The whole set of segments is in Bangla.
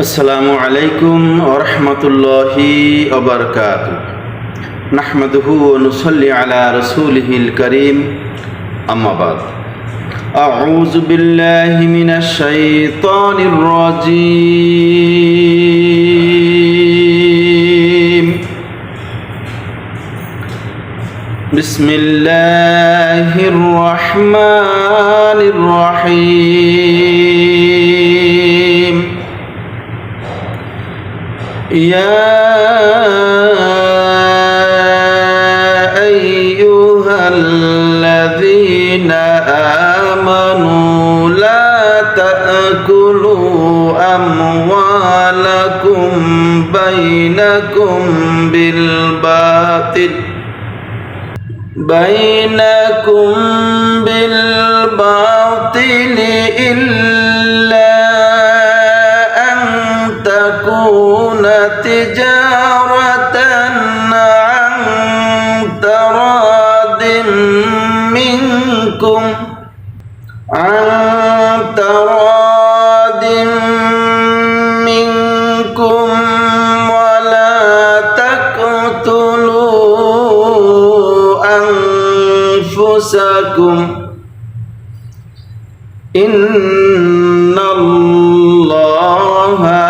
আসসালামু আলাইকুম ওরহমতুল্লাহি ওবরকাত নাহমদহু নুসল্লি আলা রসুলহিল করিম আম্মাবাদ أعوذ بالله من الشيطان الرجيم بسم الله الرحمن الرحيم يا أيها الذين آمنوا لا تأكلوا أموالكم بينكم بالباطل بينكم بالباطل إلا تكون تجارة عن تراض منكم عن تراض منكم ولا تقتلوا أنفسكم إن الله كان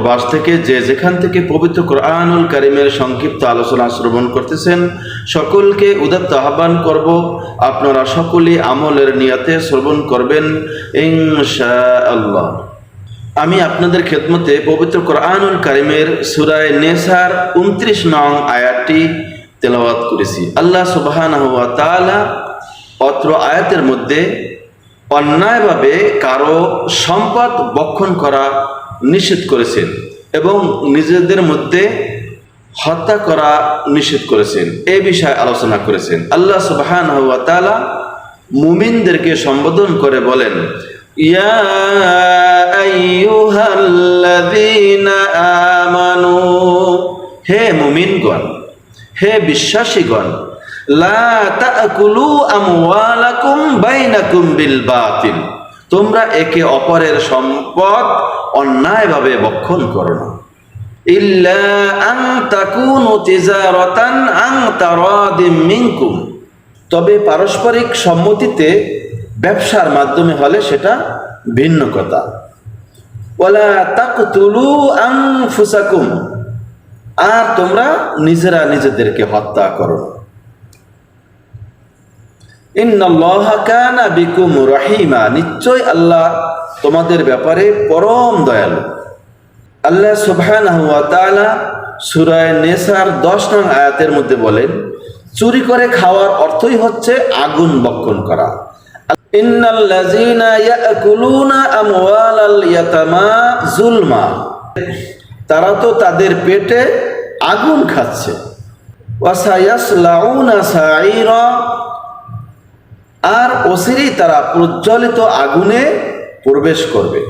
এবং থেকে যে যেখান থেকে পবিত্র কোরআনুল কারিমের সংক্ষিপ্ত আলোচনা শ্রবণ করতেছেন, সকলকে উদাত্ত আহ্বান করব, আপনারা সকলেই আমলের নিয়াতে শ্রবণ করবেন ইনশা আল্লাহ আমি আপনাদের খেদমতে পবিত্র কোরআনুল কারিমের সুরায় নেসার উনত্রিশ নং আয়াতটি তেলাওয়াত করেছি। আল্লাহ তাআলা অত্র আয়াতের মধ্যে অন্যায়ভাবে কারও সম্পদ বক্ষণ করা নিষেধ করেছেন এবং নিজেদের মধ্যে হত্যা করা নিষেধ করেছেন। এ বিষয়ে আলোচনা করেছেন। আল্লাহ সুবহানাহু ওয়া মুমিনদেরকে সম্বোধন করে বলেন আমানু, হে মুমিনগণ, হে বিশ্বাসীগণ, লা তাকুলু আমওয়ালাকুম বাইনাকুম বিল বাতিল। তোমরা একে অপরের সম্পদ অন্যায়ভাবে বক্ষণ করো না। মিনকুম। তবে পারস্পরিক সম্মতিতে ব্যবসার মাধ্যমে হলে সেটা ভিন্ন কথা তাকতুলু আর তোমরা নিজেরা নিজেদেরকে হত্যা করো বিকুম নিশ্চয় আল্লাহ তোমাদের ব্যাপারে পরম দয়ালু। আল্লাহ সুবহানাহু ওয়া নেসার 10 নং আয়াতের মধ্যে বলেন, চুরি করে খাওয়ার অর্থই হচ্ছে আগুন বক্ষণ করা। তারা তো তাদের পেটে আগুন খাচ্ছে। আর অসিরেই তারা প্রজ্বলিত আগুনে প্রবেশ করবে।